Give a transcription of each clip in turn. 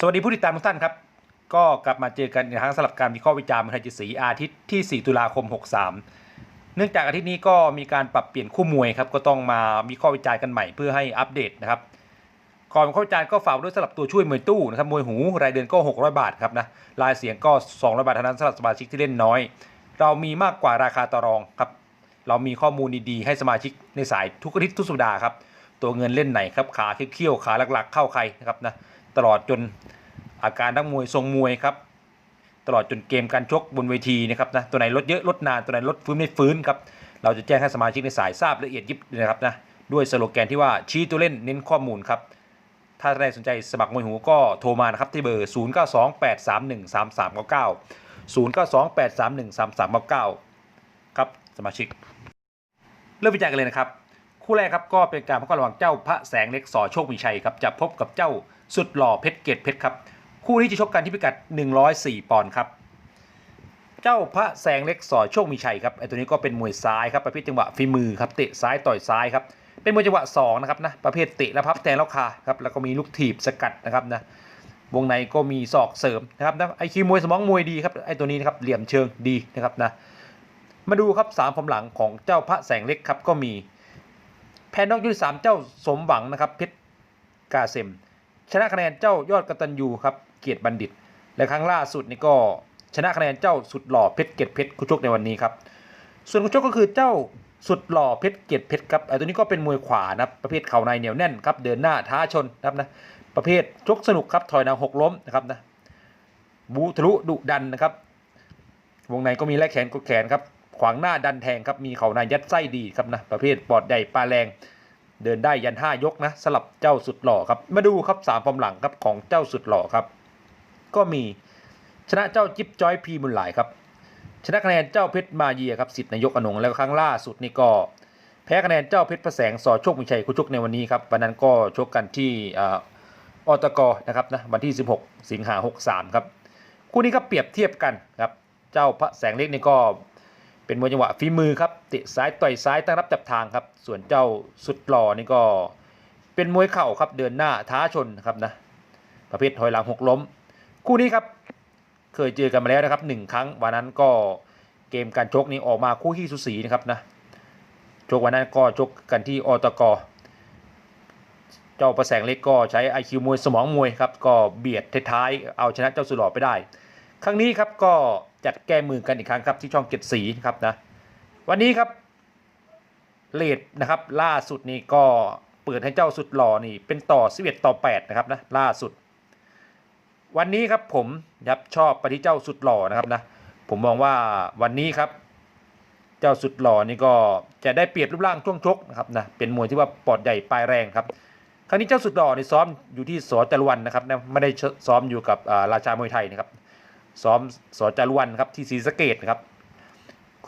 สวัสดีผู้ติดตามทุกท่านครับ ก็กลับมาเจอกันอีกครั้งสำหรับการวิเคราะห์วิจารณ์มวยไทยจิตศรีอาทิตย์ที่ 4 ตุลาคม 63 เนื่องจากอาทิตย์นี้ก็มีการปรับเปลี่ยนคู่มวยครับก็ต้องมาวิเคราะห์วิจารณ์กันใหม่เพื่อให้อัปเดตนะครับก่อนวิเคราะห์วิจารณ์ก็ฝากด้วยสำหรับตัวช่วยมวยตู้นะครับมวยหูรายเดือนก็ 600 บาทครับนะรายเสียงก็200บาทเท่านั้นสำหรับสมาชิกที่เล่นน้อย เรามีมากกว่าราคาต่อรองครับเรามีข้อมูลดีๆให้สมาชิกในสายทุกอาทิตย์ทุกสัปดาห์ครับตัวเงินเล่นไหนครับขาเขี้ยวขาหลักๆ เข้าใครนะครับนะ ตลอดจนอาการนักมวยทรงมวยครับตลอดจนเกมการชกบนเวทีนะครับนะตัวไหนลดเยอะลดนานตัวไหนลดฟื้นไม่ฟื้นครับเราจะแจ้งให้สมาชิกในสายทราบละเอียดยิบเลยนะครับนะด้วยสโลแกนที่ว่าชี้ตัวเล่นเน้นข้อมูลครับถ้าใครสนใจสมัครมวยหูก็โทรมานะครับที่เบอร์ 0 9 2 8 3 1 3 3 9 9 0 9 2 8 3 1 3 3 9 9 ครับสมาชิก เริ่มวิจัยกันเลยนะครับ คู่แรกครับก็เป็นการพบกันระหว่างเจ้าพระแสงเล็กสอโชคมีชัยครับจะพบกับเจ้าสุดหล่อเพชรเกตเพชรครับคู่นี้จะชกกันที่พิกัด 104 ปอนด์ครับเจ้าพระแสงเล็กสอโชคมีชัยครับไอตัวนี้ก็เป็นมวยซ้ายครับประเภทจังหวะฝีมือครับเตะซ้ายต่อยซ้ายครับเป็นมวยจังหวะ2นะครับนะประเภทเตะและพับแทงแล้วคาครับแล้วก็มีลูกถีบสกัดนะครับนะวงในก็มีศอกเสริมนะครับนะไอคิวมวยสมองมวยดีครับไอตัวนี้นะครับเหลี่ยมเชิงดีนะครับนะมาดูครับสามผมหลังของเจ้าพระแสงเล็กครับก็มี แพนนอกยุทธสามเจ้าสมหวังนะครับเพชรกาเซม ชนะคะแนนเจ้ายอดกตัญญูครับเกียรติบัณฑิต และครั้งล่าสุดนี่ก็ชนะคะแนนเจ้าสุดหล่อเพชรเกียรติเพชรคู่ชกในวันนี้ครับส่วนคู่ชกก็คือเจ้าสุดหล่อเพชรเกียรติเพชรครับไอ้ตัวนี้ก็เป็นมวยขวานะครับประเภทเข่าในเหนียวแน่นครับเดินหน้าท้าชนนะครับนะประเภทชกสนุกครับถอยหนาหกล้มนะครับนะบูทะลุดุดันนะครับวงในก็มีแลกแขนกดแขนครับ ขวางหน้าดันแทงครับมีเข่าในยัดไส้ดีครับนะประเภทปอดใหญ่ปลาแรง เดินได้ยันห้ายกนะสลับเจ้าสุดหล่อครับมาดูครับสามฟอร์มหลังครับของเจ้าสุดหล่อครับ ก็มีชนะเจ้าจิ๊บจอยพีมุนหลายครับชนะคะแนนเจ้าเพชรมาเยียครับสิทธิ์นายกอนงแล้วครั้งล่าสุดนี่ก็แพ้คะแนนเจ้าเพชรประแสงสอโชคมิชัยคู่ชกในวันนี้ครับวันนั้นก็ชกกันที่ออตกนะครับนะวันที่ 16 สิงหา63ครับคู่นี้ก็เปรียบเทียบกันครับเจ้าพระแสงเล็กนี่ก็ เป็นมวยจังหวะฝีมือครับเตะซ้ายต่อยซ้ายตั้งรับจับทางครับ ส่วนเจ้าสุดหล่อนี่ก็เป็นมวยเข่าครับเดินหน้าท้าชนครับนะประเภทถอยหลังหกล้ม คู่นี้ครับเคยเจอกันมาแล้วนะครับหนึ่งครั้งวันนั้นก็เกมการชกนี้ออกมาคู่ขี้สุสีนะครับนะชกวันนั้นก็ชกกันที่อตกเจ้าประแสงเล็กก็ใช้ IQ มวยสมองมวยครับก็เบียดท้ายเอาชนะเจ้าสุดหล่อไปได้ ครั้งนี้ครับก็ จัดแก้มือกันอีกครั้งครับที่ช่องเจ็ดสีนะครับนะวันนี้ครับเลดนะครับล่าสุดนี่ก็เปิดให้เจ้าสุดหล่อนี่เป็นต่อ11ต่อ8นะครับนะล่าสุด วันนี้ครับผมครับชอบไปที่เจ้าสุดหล่อนะครับนะผมมองว่าวันนี้ครับ เจ้าสุดหล่อนี่ก็จะได้เปรียบรูปร่างช่วงชกนะครับนะเป็นมวยที่ว่าปอดใหญ่ปลายแรงครับครั้งนี้เจ้าสุดหล่อนี่ซ้อมอยู่ที่สอจรวันนะครับนะไม่ได้ซ้อมอยู่กับราชามวยไทยนะครับ ซ้อมสอจารุวันครับที่ศรีสะเกดนะครับ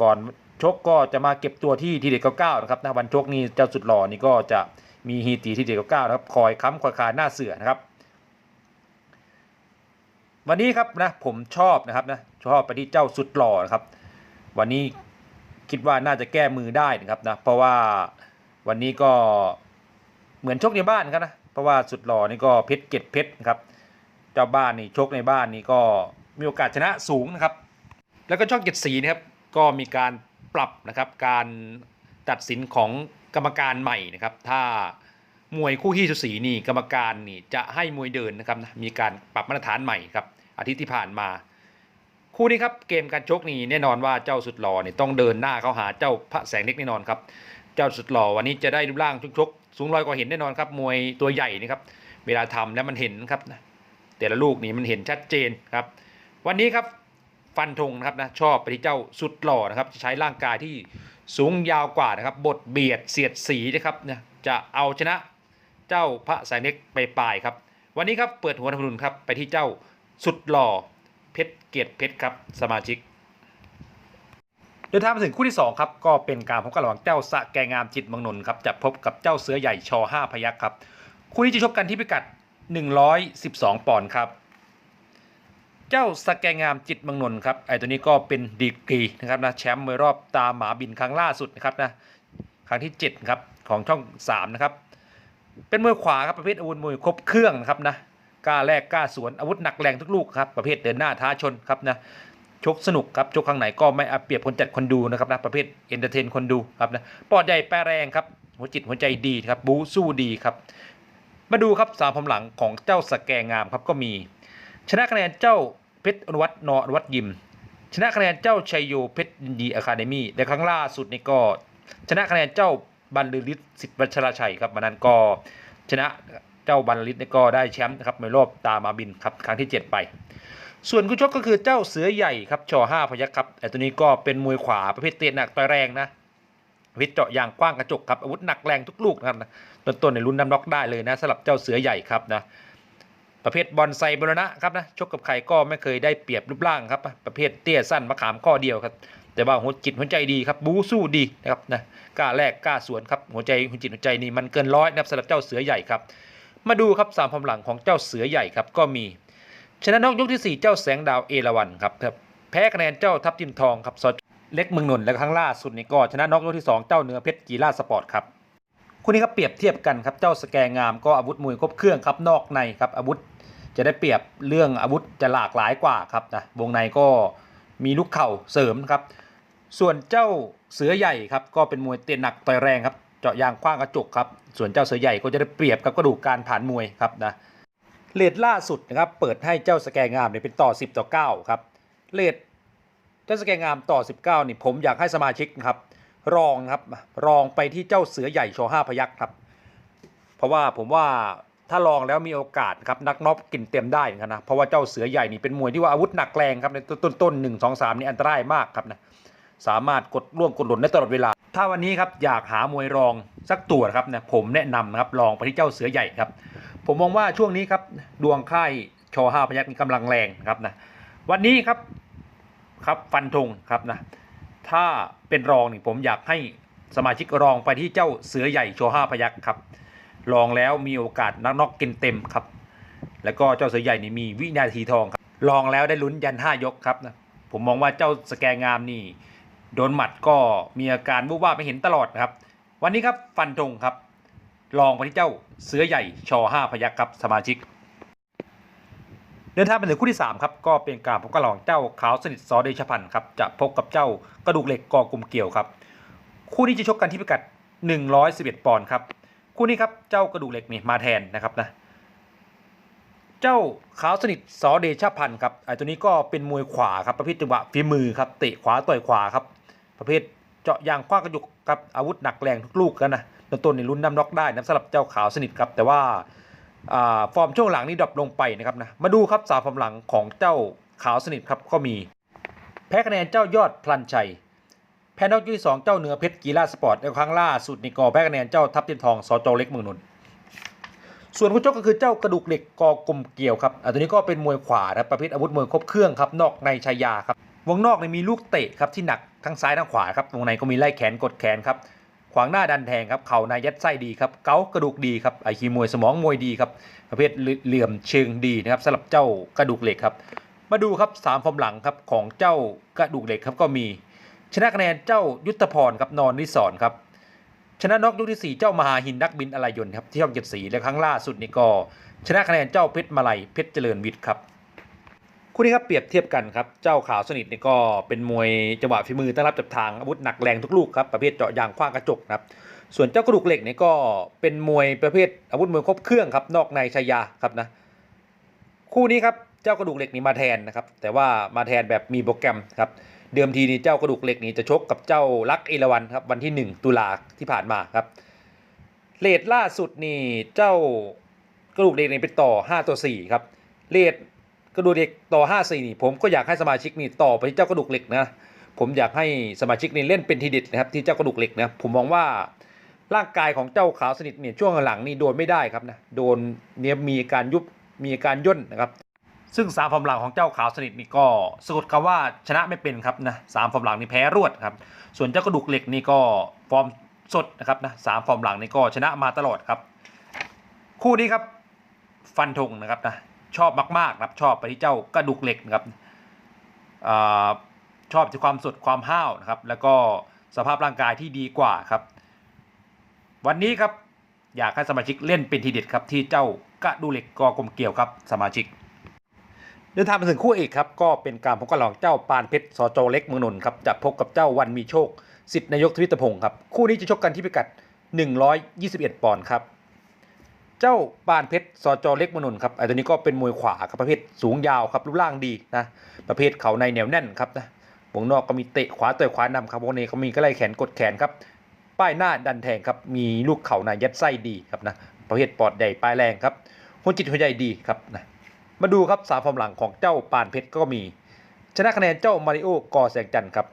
ก่อนชกก็จะมาเก็บตัวที่ทีเด็ดเก้าเก้านะครับนะวันชกนี่เจ้าสุดหล่อนี่ก็จะมีฮีตีที่เด็ดเก้าเก้านะครับคอยค้ำคอยคาหน้าเสือนะครับ วันนี้ครับนะผมชอบนะครับนะชอบไปที่เจ้าสุดหล่อนะครับ วันนี้คิดว่าน่าจะแก้มือได้นะครับนะเพราะว่าวันนี้ก็เหมือนชกในบ้านครับนะเพราะว่าสุดหล่อนี่ก็เพชรเกตเพชรนะครับ เจ้าบ้านนี่ชกในบ้านนี่ก็ มีโอกาสชนะสูงนะครับ แล้วก็ช่องเจ็ดสีนะครับก็มีการปรับนะครับการตัดสินของกรรมการใหม่นะครับ ถ้ามวยคู่ขี้สุสีนี่กรรมการนี่จะให้มวยเดินนะครับมีการปรับมาตรฐานใหม่ครับอาทิตย์ที่ผ่านมา คู่นี้ครับเกมการชกนี่แน่นอนว่าเจ้าสุดหล่อนี่ต้องเดินหน้าเข้าหาเจ้าพระแสงเล็กแน่นอนครับเจ้าสุดหล่อวันนี้จะได้รูปร่างชกๆสูงรอยกว่าเห็นแน่นอนครับมวยตัวใหญ่นะครับเวลาทำแล้วมันเห็นครับแต่ละลูกนี่มันเห็นชัดเจนครับ วันนี้ครับฟันธงนะครับนะชอบไปที่เจ้าสุดหล่อนะครับจะใช้ร่างกายที่สูงยาวกว่านะครับ บทเบียดเสียดสีนะครับเนี่ยจะเอาชนะเจ้าพระสายเน็กไปปลายครับ วันนี้ครับเปิดหัวทำนุนครับไปที่เจ้าสุดหล่อเพชรเกียรติเพชรครับสมาชิกเดินทางมาถึงคู่ที่2ครับก็เป็นการพบกันระหว่างเจ้าสะแกงามจิตมืองนนครับจะพบกับเจ้าเสือใหญ่ชอ5พยักครับคู่นี้จะชกกันที่พิกัด 112 ปอนด์ครับ เจ้าสแกงามจิตมืองนนครับไอตัวนี้ก็เป็นดีกรีนะครับนะแชมป์มวยรอบตาหมาบินครั้งล่าสุดนะครับนะครั้งที่7ครับของช่อง3นะครับเป็นมวยขวาครับประเภทอาวุธมวยครบเครื่องนะครับนะกล้าแลกกล้าสวนอาวุธหนักแรงทุกลูกครับประเภทเดินหน้าท้าชนครับนะชกสนุกครับชกข้างไหนก็ไม่เอาเปรียบคนจัดคนดูนะครับนะประเภทเอนเตอร์เทนคนดูครับนะปอดใหญ่แปรแรงครับหัวจิตหัวใจดีครับบู๊สู้ดีครับ มาดูครับสามพมหลังของเจ้าสแกงามครับก็มี ชนะคะแนนเจ้าเพชรอนุวัฒน์นอนุวัฒน์ยิม ชนะคะแนนเจ้าชัยโยเพชรยินดีอะคาเดมี่และครั้งล่าสุดนี่ก็ ชนะคะแนนเจ้าบัลลือฤทธิ์สิทธิ์วัชรชัยครับวันนั้นก็ชนะเจ้าบัลลือฤทธิ์นี่ก็ได้แชมป์นะครับในรอบตามาบินครับครั้งที่ 7 ไป ส่วนคู่ชกก็คือเจ้าเสือใหญ่ครับชอห้าพยัคฆ์ครับไอ้ตัวนี้ก็เป็นมวยขวาประเภทเตะหนักต่อยแรงนะวิทย์เจาะยางกว้างกระจกครับอาวุธหนักแรงทุกลูกนะครับต้นๆในรุ่นน้ำน็อกได้เลยนะสำหรับเจ้าเสือใหญ่ครับนะ ประเภทบอลไซบรณะครับนะชกกับใครก็ไม่เคยได้เปรียบรูปร่างครับประเภทเตี้ยสั้นมะขามข้อเดียวครับ แต่ว่าหัวจิตหัวใจดีครับบู๊สู้ดีนะครับนะกล้าแลกกล้าสวนครับหัวใจหัวจิตหัวใจนี่มันเกินร้อยนะครับสำหรับเจ้าเสือใหญ่ครับมาดูครับสามพมหลังของเจ้าเสือใหญ่ครับก็มีชนะนอกยกที่ 4 เจ้าแสงดาวเอราวันครับครับแพ้คะแนนเจ้าทัพทิมทองครับซอเล็กเมืองนนท์และครั้งล่าสุดนี่ก็ชนะนอกยกที่ 2 เจ้าเนื้อเพชรกีฬาสปอร์ตครับคู่นี้ครับเปรียบเทียบกันครับเจ้าสแกงามก็อาวุธมวยครบเครื่องครับนอกในครับอาวุธ จะได้เปรียบเรื่องอาวุธจะหลากหลายกว่าครับนะวงในก็มีลูกเข่าเสริมครับ ส่วนเจ้าเสือใหญ่ครับก็เป็นมวยเตะหนักต่อยแรงครับเจาะยางคว้างกระจกครับส่วนเจ้าเสือใหญ่ก็จะได้เปรียบกับกระดูกการผ่านมวยครับนะเลทล่าสุดนะครับเปิดให้เจ้าสแกงามเนี่ยเป็นต่อ 10 ต่อ 9 ครับเลทเจ้าสแกงามต่อ 19นี่ผมอยากให้สมาชิกนะครับ รองครับรองไปที่เจ้าเสือใหญ่โชว์ห้าพยักษ์ครับ เพราะว่าผมว่า ถ้าลองแล้วมีโอกาสครับนักน็อกกินเต็มได้เหมือนกันนะเพราะว่าเจ้าเสือใหญ่นี่เป็นมวยที่ว่าอาวุธหนักแรงครับในต้นต้นหนึ่งสองสามนี่อันตรายมากครับนะสามารถกดล่วงกดหล่นได้ตลอดเวลา ถ้าวันนี้ครับอยากหามวยรองสักตัวครับนะผมแนะนำนะครับลองไปที่เจ้าเสือใหญ่ครับ ผมมองว่าช่วงนี้ครับดวงค่ายชอห้าพยักนี่กำลังแรงครับนะวันนี้ครับครับฟันธงครับนะถ้าเป็นรองนี่ผมอยากให้สมาชิกรองไปที่เจ้าเสือใหญ่ชอห้าพยักครับ ลองแล้วมีโอกาสนักน็อกกินเต็มครับ แล้วก็เจ้าเสือใหญ่นี่มีวินาทีทองครับลองแล้วได้ลุ้นยันห้ายกครับนะผมมองว่าเจ้าสแกงามนี่ โดนหมัดก็มีอาการบูบว่าไม่เห็นตลอดนะครับ วันนี้ครับฟันธงครับ ลองไปที่เจ้าเสือใหญ่ชอห้าพยักครับสมาชิก เดินทางไปถึงคู่ที่3ครับก็เป็นการพบกันระหว่างเจ้าขาวสนิทซอเดชพันธ์ครับจะพบกับเจ้ากระดูกเหล็กกอกลุ่มเกี่ยวครับ คู่นี้จะชกกันที่พิกัด 111 ปอนด์ครับ คู่นี้ครับเจ้ากระดูกเหล็กนี่มาแทนนะครับนะเจ้าขาวสนิทสอเดชพันธ์ครับไอตัวนี้ก็เป็นมวยขวาครับประเภทจังหวะฝีมือครับเตะขวาต่อยขวาครับ ประเภทเจาะยางคว้างกระจุกครับอาวุธหนักแรงทุกลูกกันนะต้นๆในรุ่นน้ำน็อกได้นะสำหรับเจ้าขาวสนิทครับแต่ว่าฟอร์มช่วงหลังนี่ดรอปลงไปนะครับนะมาดูครับสาวฟอร์มหลังของเจ้าขาวสนิทครับก็มี แพ้คะแนนเจ้ายอดพลันชัย แพ้นอกยกที่สองเจ้าเหนือเพชรกีฬาสปอร์ตในครั้งล่าสุดนี่ก็แพ้คะแนนเจ้าทัพเทียนทองสจเล็กเมืองนนท์ส่วนผู้ชกก็คือเจ้ากระดูกเหล็กกอกลมเกี่ยวครับอันตัวนี้ก็เป็นมวยขวาครับประเภทอาวุธมวยครบเครื่องครับนอกในชายาครับวงนอกเนี่ยมีลูกเตะครับที่หนักทั้งซ้ายทั้งขวาครับวงในก็มีไล่แขนกดแขนครับขวางหน้าดันแทงครับเข่าในยัดไส้ดีครับเกากระดูกดีครับไอคีมวยสมองมวยดีครับประเภทเหลี่ยมเชิงดีนะครับสำหรับเจ้ากระดูกเหล็กครับมาดูครับสามฟอร์มหลังครับของเจ้ากระดูกเหล็กครับก็มี ชนะคะแนนเจ้ายุทธพรครับนอนนิสอนครับชนะน็อกยกที่ 4 เจ้ามหาหินนักบินอะไรยนต์ครับที่ช่องเจ็ดสีและครั้งล่าสุดนี่ก็ชนะคะแนนเจ้าเพชรมาลัยเพชรเจริญวิทย์ครับคู่นี้ครับเปรียบเทียบกันครับเจ้าขาวสนิทนี่ก็เป็นมวยจังหวะฝีมือตั้งรับจับทางอาวุธหนักแรงทุกลูกครับประเภทเจาะยางคว้างกระจกครับส่วนเจ้ากระดูกเหล็กนี่ก็เป็นมวยประเภทอาวุธมวยครบเครื่องครับนอกในชายาครับนะคู่นี้ครับเจ้ากระดูกเหล็กนี่มาแทนนะครับแต่ว่ามาแทนแบบมีโปรแกรมครับ เดิมทีนี่เจ้ากระดูกเหล็กนี่จะชกกับเจ้าลักเอราวันครับวันที่ 1 ตุลาที่ผ่านมาครับเลทล่าสุดนี่เจ้ากระดูกเหล็กนี่เป็นต่อ 5ต่อ4ครับเลทกระดูกเหล็กต่อ 5 4นี่ผมก็อยากให้สมาชิกนี่ต่อไปที่เจ้ากระดูกเหล็กนะผมอยากให้สมาชิกนี่เล่นเป็นทีเด็ดนะครับที่เจ้ากระดูกเหล็กนะผมมองว่าร่างกายของเจ้าขาวสนิทเนี่ยช่วงหลังนี่โดนไม่ได้ครับนะโดนเนี่ยมีการยุบมีการย่นนะครับ ซึ่งสามฟอร์มหลังของเจ้าขาวสนิทนี่ก็สะกดคำว่าชนะไม่เป็นครับนะสามฟอร์มหลังนี่แพ้รวดครับ ส่วนเจ้ากระดูกเหล็กนี่ก็ฟอร์มสดนะครับนะสามฟอร์มหลังนี่ก็ชนะมาตลอดครับ คู่นี้ครับฟันธงนะครับนะชอบมากๆนะครับชอบไปที่เจ้ากระดูกเหล็กนะครับอชอบที่ความสดความห้าวนะครับ แล้วก็สภาพร่างกายที่ดีกว่าครับ วันนี้ครับอยากให้สมาชิกเล่นเป็นทีเด็ดครับที่เจ้ากระดูเหล็กกอกลมเกลียวครับสมาชิก เดินทางมาถึงคู่เอกครับก็เป็นการพบกันระหว่างเจ้าปานเพชรสจเล็กเมืองนนท์ครับจะพบกับเจ้าวันมีโชคสิทธินายกทวิตพงศ์ครับคู่นี้จะชกกันที่พิกัด 121 ปอนด์ครับเจ้าปานเพชรสจเล็กเมืองนนท์ครับไอ้ตัวนี้ก็เป็นมวยขวาครับประเภทสูงยาวครับรูปร่างดีนะประเภทเข่าในเหนียวแน่นครับนะวงนอกก็มีเตะขวาต่อยขวานำครับวงในก็มีก็ไล่แขนกดแขนครับป้ายหน้าดันแทงครับมีลูกเข่าในยัดไส้ดีครับนะประเภทปอดใหญ่ปลายแรงครับหัวจิตหัวใจดีครับนะ มาดูครับสามฟอร์มหลังของเจ้าปานเพชรก็มี ชนะคะแนนเจ้ามาริโอกอแสงจันทร์ครับ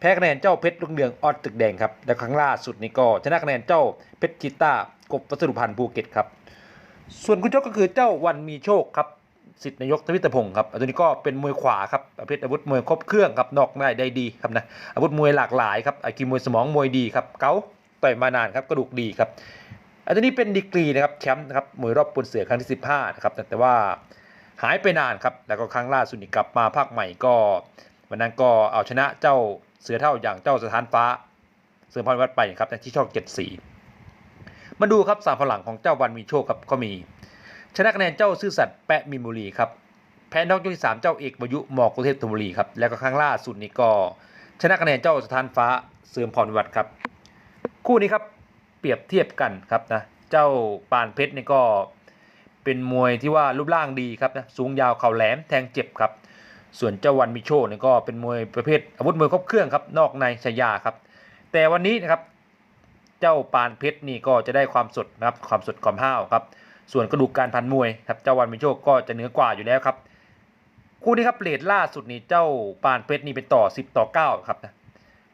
แพ้คะแนนเจ้าเพชรลุงเรืองออดตึกแดงครับและครั้งล่าสุดนี้ก็ชนะคะแนนเจ้าเพชรจิต้ากบวัสดุพันธ์ภูเก็ตครับส่วนคุณชกก็คือเจ้าวันมีโชคครับสิทธินายกทวิตพงศ์ครับอันนี้ก็เป็นมวยขวาครับประเภทอาวุธมวยครบเครื่องครับนอกในได้ดีครับนะอาวุธมวยหลากหลายครับไอคิวมวยสมองมวยดีครับเก๋าต่อยมานานครับกระดูกดีครับอันนี้เป็นดีกรีนะครับแชมป์นะครับมวยรอบปนเสือครั้งที่ 15นะครับแต่ว่า หายไปนานครับแล้วก็ครั้งล่าสุดนี่กลับมาภาคใหม่ก็วันนั้นก็เอาชนะเจ้าเสือเท่าอย่างเจ้าสถานฟ้า เสือพรวัดไปครับที่ช่องเจ็ดสีมาดูครับสามพลังของเจ้าวันมีโชคครับก็มี ชนะคะแนนเจ้าซื่อสัตย์แปะมีนบุรีครับแพ้นอกยกที่สามเจ้าเอกวายุหมอกกรุงเทพธนบุรีครับแล้วก็ครั้งล่าสุดนี่ก็ ชนะคะแนนเจ้าสถานฟ้าเสื่อมพรวิวัฒน์ครับ คู่นี้ครับเปรียบเทียบกันครับนะเจ้าปานเพชรนี่ก็ เป็นมวยที่ว่ารูปร่างดีครับนะสูงยาวเข่าแหลมแทงเจ็บครับ ส่วนเจ้าวันมิโชเนี่ยก็เป็นมวยประเภทอาวุธมวยครบเครื่องครับนอกในชายาครับ แต่วันนี้นะครับเจ้าปานเพชรนี่ก็จะได้ความสดนะครับความสดความห้าวครับ ส่วนกระดูกการพันมวยครับเจ้าวันมิโชก็จะเหนือกว่าอยู่แล้วครับคู่นี้ครับเลทล่าสุดนี่เจ้าปานเพชรนี่เป็นต่อ 10 ต่อ9ครับนะ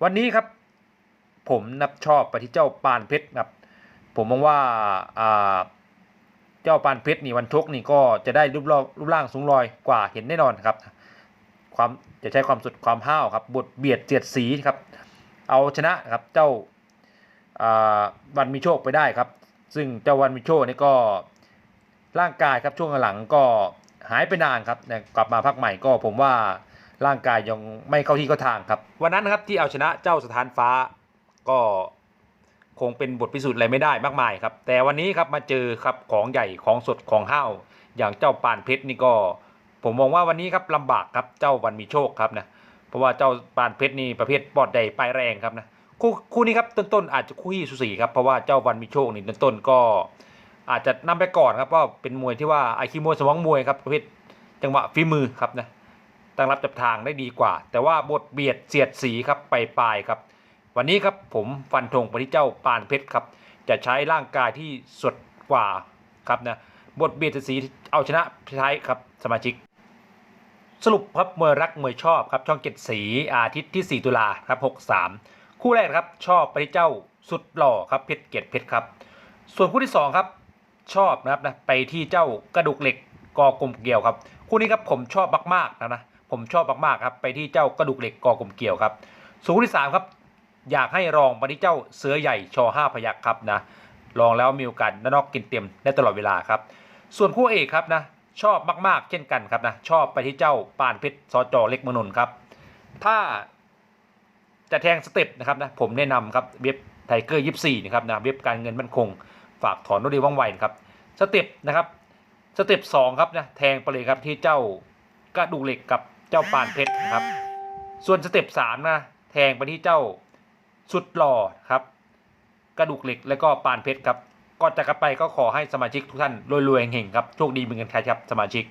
วันนี้ครับผมนับชอบไปที่เจ้าปานเพชรครับผมมองว่าอ่า เจ้าปานเพชรนี่วันชกนี่ก็จะได้รูปร่างรูปร่างสูงลอยกว่าเห็นแน่นอนครับ ความจะใช้ความสุดความห้าวครับบทเบียดเสียดสีครับ เอาชนะครับเจ้าวันมีโชคไปได้ครับ ซึ่งเจ้าวันมีโชคนี่ก็ร่างกายครับช่วงหลังก็หายไปนานครับกลับมาพักใหม่ก็ผมว่าร่างกายยังไม่เข้าที่เข้าทางครับ วันนั้นนะครับที่เอาชนะเจ้าสถานฟ้าก็ คงเป็นบทพิสูจน์อะไรไม่ได้มากมายครับ แต่วันนี้ครับมาเจอครับของใหญ่ของสดของห้าวอย่างเจ้าปานเพชรนี่ก็ ผมมองว่าวันนี้ครับลำบากครับเจ้าวันมีโชคครับนะเพราะว่าเจ้าปานเพชรนี่ประเภทปอดใหญ่ปลายแรงครับนะคู่คู่นี้ครับต้นๆอาจจะคู่ที่สุสีครับเพราะว่าเจ้าวันมีโชคนี่ต้นๆก็ อาจจะนำไปก่อนครับเพราะเป็นมวยที่ว่าไอคิวมวยสมองมวยครับประเภทจังหวะฝีมือครับนะตั้งรับจับทางได้ดีกว่า แต่ว่าบทเบียดเสียดสีครับไปปลายครับ วันนี้ครับผมฟันธงไปที่เจ้าปานเพชรครับ จะใช้ร่างกายที่สดกว่าครับนะบทเบียดสีเอาชนะใช้ครับสมาชิก สรุปครับมวยรักมวยชอบครับช่องเจ็ดสีอาทิตย์ที่ 4 ตุลาครับ63 คู่แรกครับชอบไปที่เจ้าสุดหล่อครับเพชรเกียรติเพชรครับ ส่วนคู่ที่ 2 ครับชอบนะครับนะไปที่เจ้ากระดูกเหล็กกอกลมเกลียวครับ คู่นี้ครับผมชอบมากๆนะนะผมชอบมากๆครับไปที่เจ้ากระดูกเหล็กกอกลมเกลียวครับส่วนคู่ที่สามครับ อยากให้รองไปที่เจ้าเสือใหญ่ชอห้าพยักครับนะลองแล้วมีโอกาสนอกกินเต็มได้ตลอดเวลาครับ ส่วนคู่เอกครับนะชอบมากๆ เช่นกันครับนะชอบไปที่เจ้าปานเพชรสจเล็กมองนครับ ถ้าจะแทงสเต็ปนะครับนะผมแนะนำครับเว็บไทเกอร์ยี่สี่นะครับนะเว็บการเงินมั่นคง ฝากถอนรถดีว่องไวนะครับสเต็ปนะครับสเต็ปสองครับนะแทงไปเลยครับที่เจ้ากระดูกเหล็กกับเจ้าปานเพชรนะครับ ส่วนสเต็ปสามนะแทงไปที่เจ้า สุดหล่อครับ กระดูกเหล็กแล้วก็ปานเพชรครับก่อนจากลับไปก็ขอให้สมาชิกทุกท่านรวยๆเฮงๆครับโชคดีมีเงินใครครับสมาชิก